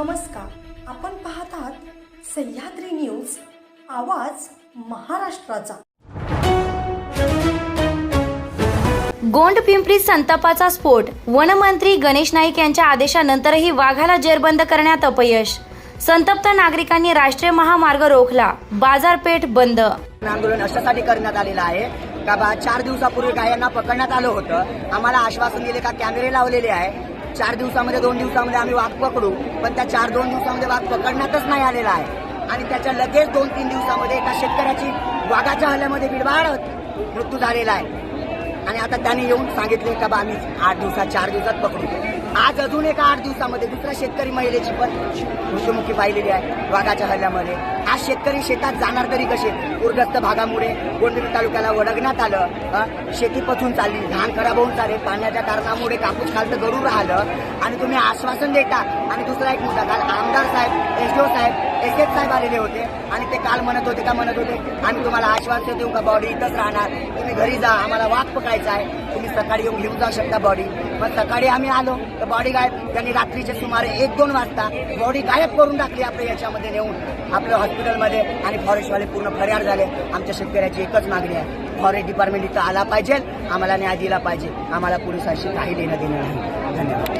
नमस्कार. आपण पाहत आहात सह्याद्री न्यूज आवाज महाराष्ट्राचा. गोंड पिंपरी संतापाचा स्फोट. वनमंत्री गणेश नाईक यांच्या आदेशानंतरही वाघाला जेरबंद करण्यात अपयश. संतप्त नागरिकांनी राष्ट्रीय महामार्ग रोखला. बाजारपेठ बंद. आंदोलन अशासाठी करण्यात आलेलं आहे का बा चार दिवसापूर्वी गायांना पकडण्यात आलं होतं. आम्हाला आश्वासन दिले का कॅमेरे लावलेले आहे. चार दिवसामध्ये दोन दिवसामध्ये आम्ही वाघ पकडू पण त्या चार दोन दिवसामध्ये वाघ पकडण्यातच नाही आलेला आहे. आणि त्याच्या लगेच दोन तीन दिवसामध्ये एका शेतकऱ्याची वाघाच्या हल्ल्यामध्ये बिडबाड मृत्यू झालेला आहे. आणि आता त्यांनी येऊन सांगितले का बा आम्ही आठ दिवसात चार दिवसात पकडू. आज अजून एका आठ दिवसामध्ये दुसऱ्या शेतकरी महिलेची पण मृत्युमुखी पाहिलेली आहे वाघाच्या हल्ल्यामध्ये. आज शेतकरी शेतात जाणार तरी कसे? पूरग्रस्त भागामुळे गोंदिवली तालुक्याला वडगण्यात आलं शेती पचून चालली धान खराब होऊन चालेल पाण्याच्या कारणामुळे कापूस खालतं गळून राहिलं. आणि तुम्ही आश्वासन देता. आणि दुसरा एक मुद्दा काल आमदार साहेब एसडीओ साहेब एस एस साहेब आलेले होते. आणि ते काल म्हणत होते का म्हणत होते आम्ही तुम्हाला आश्वासन देऊ का बॉडी इथंच राहणार. तुम्ही घरी जा. आम्हाला वाघ पकायचा आहे. तुम्ही सकाळी येऊन घेऊन जाऊ शकता बॉडी मग सकाळी आम्ही आलो. तर बॉडी गायब. त्यांनी रात्रीचे सुमारे एक दोन वाजता बॉडी गायब करून टाकली आपल्या याच्यामध्ये नेऊन. आपल्या हॉस्पिटलमध्ये आणि फॉरेस्टवाले पूर्ण फरार झाले. आमच्या शेतकऱ्याची एकच मागणी आहे. फॉरेस्ट डिपार्टमेंट इथं आला पाहिजे. आम्हाला न्याय दिला पाहिजे. आम्हाला पोलिसांशी काही देणं देणं नाही. धन्यवाद.